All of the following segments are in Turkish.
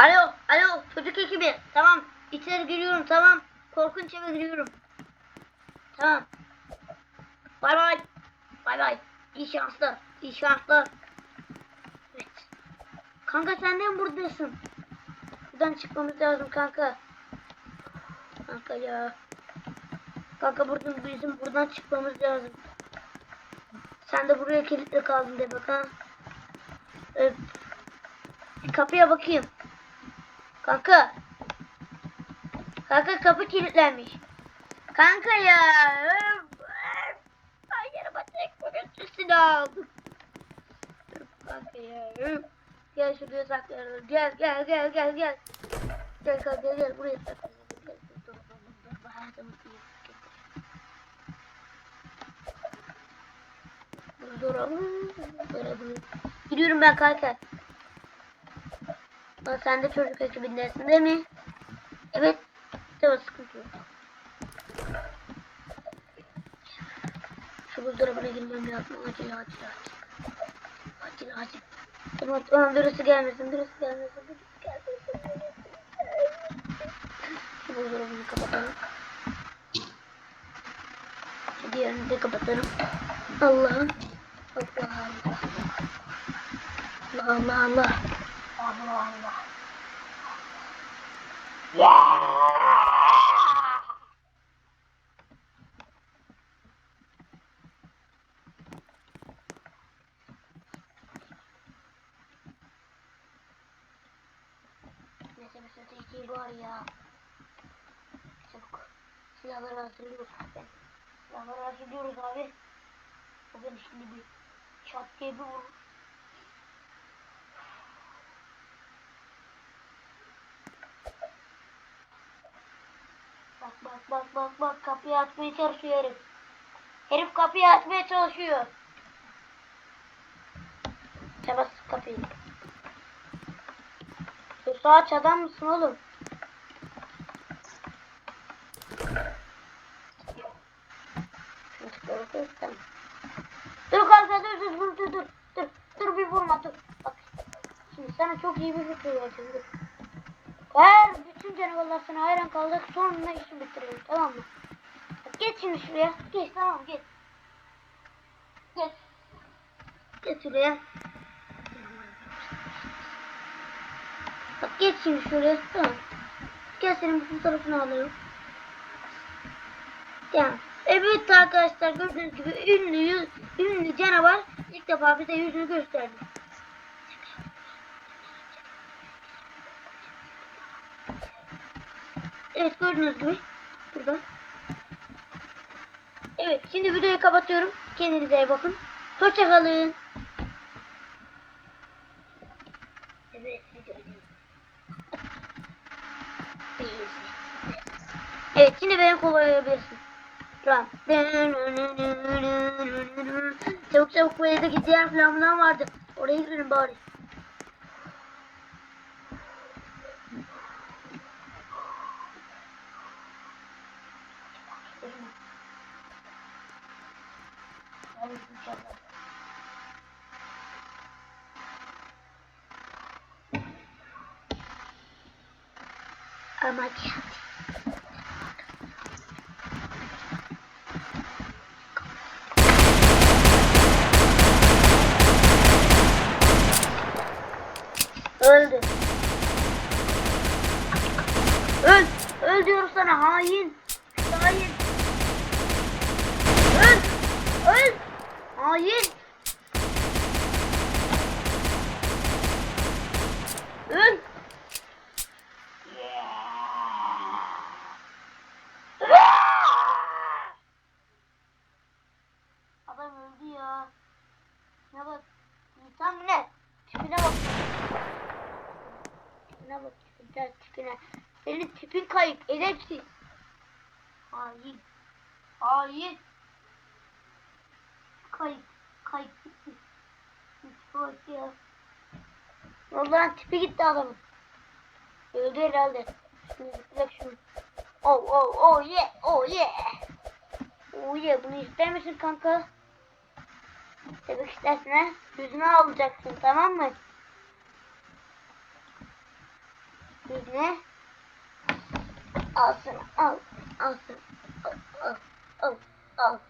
Alo, alo çocuk ekibi. Tamam. İçeri giriyorum tamam. Korkunç eve giriyorum. Tamam. Bay bay. Bay bay. İyi şanslar. İyi şanslar. Evet. Kanka sen de mi buradasın? Buradan çıkmamız lazım kanka. Kanka ya. Kanka buradan bizim buradan çıkmamız lazım. Sen de buraya kilitli kaldın de bak ha. Bir kapıya bakayım. Kanka. Kanka kapı kilitlenmiş. Kanka ya. Yanıma tek bugün silah aldım. Kanka ya. Gel şuraya saklayalım. Gel gel gel gel gel. Gel kanka gel, gel buraya saklayalım. Gel, dur, dur, dur, dur. Zaman iyi. Gidiyorum ben kanka. Aa, sen de çocuk ekibindesin değil mi? Evet. Tamam sıkıntı yok. Şu buzdolabına girmem lazım. Acil acil acil. Acil acil. Tamam tamam birisi gelmesin. Birisi gelmesin. Birisi gelmesin. Şu buzdolabını kapatalım. Şu diğerini de kapatalım. Allah'ım. Allah Allah. Allah Allah Allah. Allah Allah. Neyse mesela tehlikeyi var ya. Çabuk. Silahları hazırlıyoruz zaten. Silahları hazırlıyoruz abi. Bugün şimdi bir çat diye bir vurur. Bak bak bak bak kapıyı açmaya çalışıyor herif. Herif kapıyı açmaya çalışıyor. Çabas kapıyı. Sus aç adam mısın oğlum? Dur kanka dur dur dur dur dur dur bir vurma dur bak şimdi sana çok iyi bir fikir vereceğim dur eğer bütün canavarlar sana hayran kaldık sonra işi bitirelim tamam mı? Geç şimdi şuraya. Geç tamam geç. Geç. Geç şuraya. Bak geç şimdi şuraya tamam. Gel senin bu fotoğrafını alıyorum Tamam. Evet arkadaşlar gördüğünüz gibi ünlü ünlü canavar ilk defa bize yüzünü gösterdi. Evet gördüğünüz gibi burada. Evet şimdi videoyu kapatıyorum. Kendinize iyi bakın. Hoşçakalın. Evet. Evet şimdi beni kovalayabilirsin. Tamam. Çabuk çabuk bu evdeki diğer flamlar vardı. Oraya girelim bari. Amaç. Öldü. Öl. Öl diyorum sana hain. Hain. Öl. Hain. Öl. Adam öldü ya. Ne bak. İnsan mı ne? Tipine bak. Tipine bak tipine tipine. Senin tipin kayıp edepsiz. Hain. Hain. Kayıp. Kayıp gitti. Bak ya. Yoldan tipi gitti adamın. Öldü herhalde. Şimdi zıplayacak şunu. Oh oh oh yeah oh yeah. Oh yeah bunu ister misin kanka? Demek istersen ha? Yüzüme alacaksın tamam mı? İbne. Al sana al. Al sana. Al al al. al.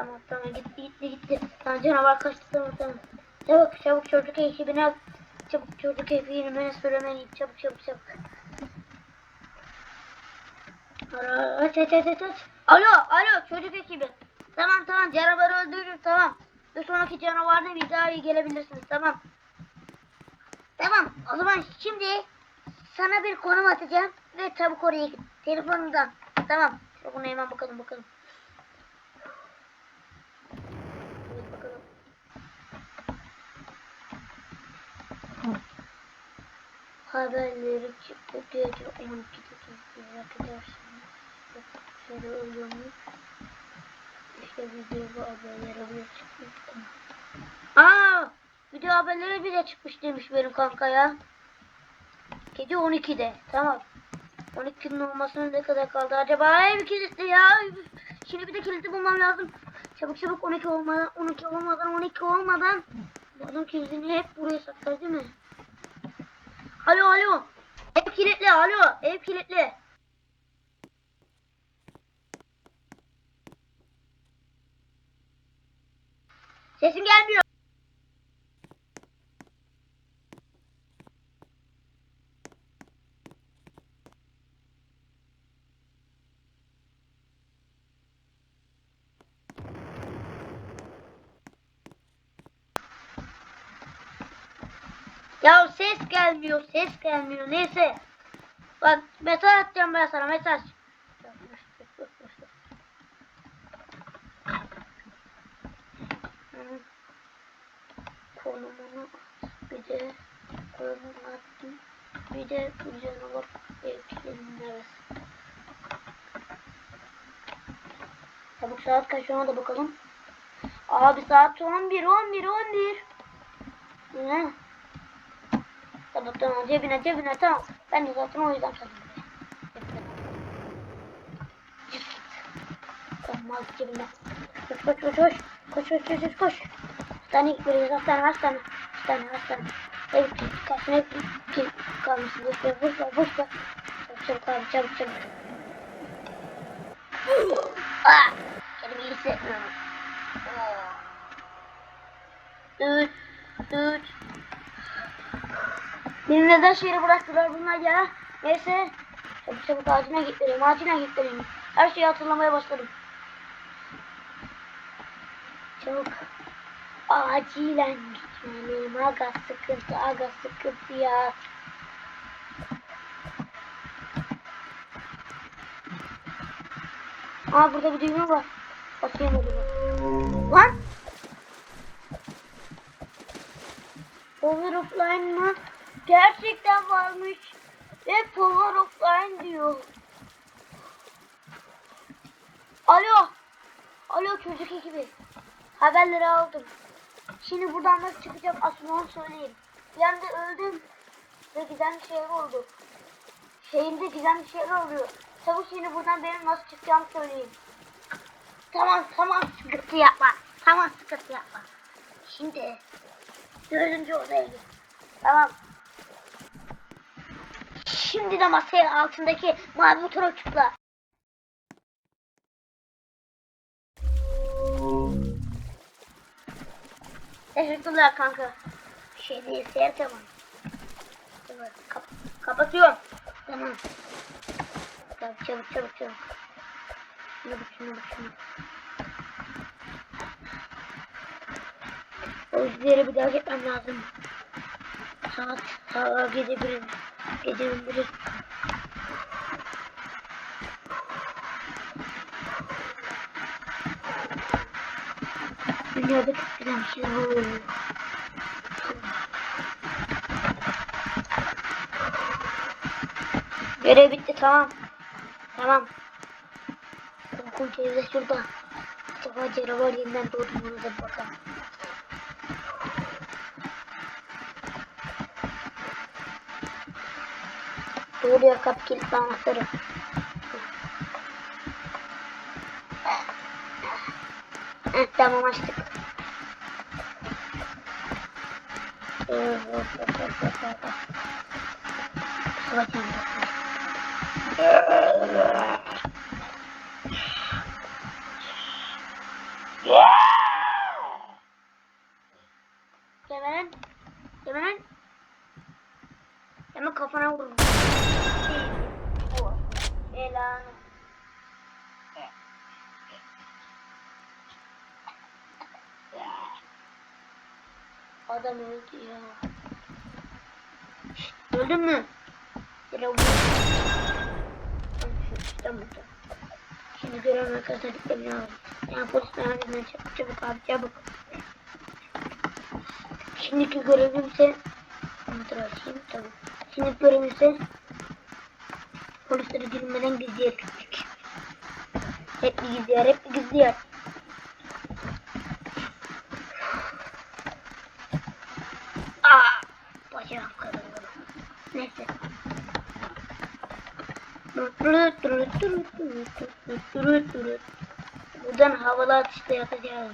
Tamam tamam gitti gitti gitti. Tamam canavar kaçtı tamam tamam. Çabuk çabuk çocuk ekibini al. Çabuk çocuk ekibini bana söylemeliyim. Çabuk çabuk çabuk. Ara, aç aç aç aç. Alo alo çocuk ekibi. Tamam tamam canavarı öldürürüm tamam. Bir sonraki canavarda bir daha iyi gelebilirsiniz tamam. Tamam o zaman şimdi sana bir konum atacağım ve çabuk oraya git. Telefonundan. Tamam. Telefona hemen bakalım bakalım. Haberleri çıktı. Gece 12'de kesin arkadaşlar. Şöyle oluyormuş. İşte video haberleri bile çıkmış. Aa! Video haberleri bile çıkmış demiş benim kanka ya. Gece 12'de. Tamam. 12'nin olmasına ne kadar kaldı acaba? Ev kilitli ya. Şimdi bir de kilitli bulmam lazım. Çabuk çabuk 12 olmadan 12 olmadan 12 olmadan Adam kilidini hep buraya saklar değil mi? Alo alo. Ev kilitli alo. Ev kilitli. Sesin gelmiyor. Ya ses gelmiyor, ses gelmiyor. Neyse. Bak mesaj atacağım ben sana mesaj. Konumunu bir de konumunu attım. Bir de üzerine bak evkinin neresi. Çabuk saat kaç ona da bakalım. Abi saat 11 11 11. Ne? Tamam tamam cebine cebine tamam. Ben de zaten o yüzden. Tamam al cebine. Koş koş koş koş. Koş koş koş koş koş. Hastane gidiyoruz hastane hastane. Hastane hastane. Ev kalsın ev ki kalmışsın. Boş ver boş ver boş ver. Çabuk çabuk abi çabuk çabuk. Ah! Kendimi iyi hissetmiyorum. Düt düt. Beni neden şehre bıraktılar bunlar ya? Neyse. Çabuk çabuk acilen gitmeliyim. Acilen gitmeliyim. Her şeyi hatırlamaya başladım. Çabuk. Acilen gitmeliyim. Aga sıkıntı. Aga sıkıntı ya. Aa burada bir düğme var. Basayım o zaman. Lan. Power offline mı? Gerçekten varmış. Ve power offline diyor. Alo. Alo çocuk ekibi. Haberleri aldım. Şimdi buradan nasıl çıkacağım aslında onu söyleyeyim. Bir anda öldüm. Ve gizemli şeyler oldu. Şeyimde gizemli şeyler oluyor. Çabuk şimdi buradan benim nasıl çıkacağımı söyleyeyim. Tamam tamam sıkıntı yapma. Tamam sıkıntı yapma. Şimdi dördüncü odaya git. Tamam. Şimdi de masaya altındaki mavi motoru tıkla. Teşekkürler kanka. Bir şey değil, seyir tamam. Tamam, kap kapatıyorum. Tamam. Çabuk çabuk çabuk çabuk. Şuna bak şuna bak şuna. O yüzden bir daha gitmem lazım. Saat, saat gece gece bir. Dünyada çok güzel bir şeyler oluyor. Görev bitti tamam. Tamam. Korkunç evde şurada. Acaba canavar yeniden doğdu ona da bakalım. Doğruya kapı kilitli anahtarı. Heh, tamam açtık. Bakayım. Hemen. Hemen. Hemen kafana vururum. Belanı. Adam öldü ya. Öldün mü? Burada. Şimdi gören arkadaşlar dikkat lazım. Yani polis merkezine çabuk çabuk abi çabuk. Şimdiki görevim ise kontrol edeyim tamam. Şimdiki görevim ise polisleri girmeden gizliye gitmek. Hep bir gizliyer, hep bir gizliyer. Aa, Buradan havalı atışta yapacağım.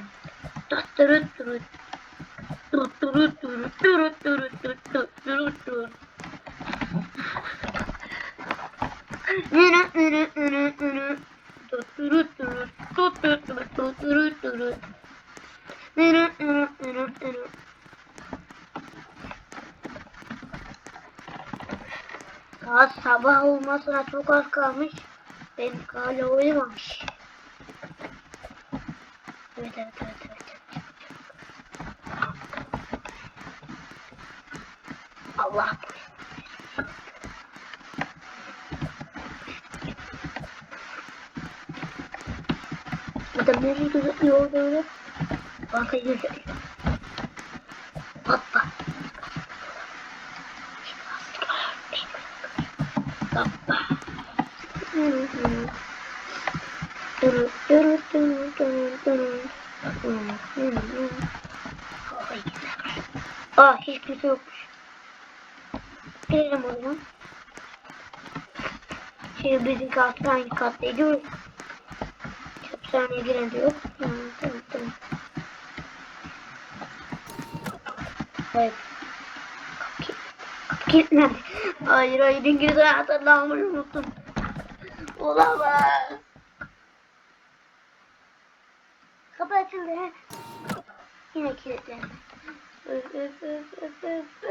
Sabah olmasına çok az kalmış. Ben hala uyumamış. Evet evet evet evet. Allah Adam nereye gözüküyor böyle? Banka gözüküyor. Hoppa. Hoppa. Aa hiç kimse yokmuş. Girelim o zaman. Şimdi bizim kat hangi kattaydı? Hapishaneye giren de yok. Evet. Kapı kilitlendi. Hayır hayır İngiliz anahtarını almayı unuttum. Olamaz. Kapı açıldı. Yine kilitlendi. Öf, öf, öf, öf, öf,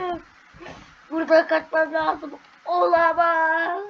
öf. Kaçmam lazım. Olamaz.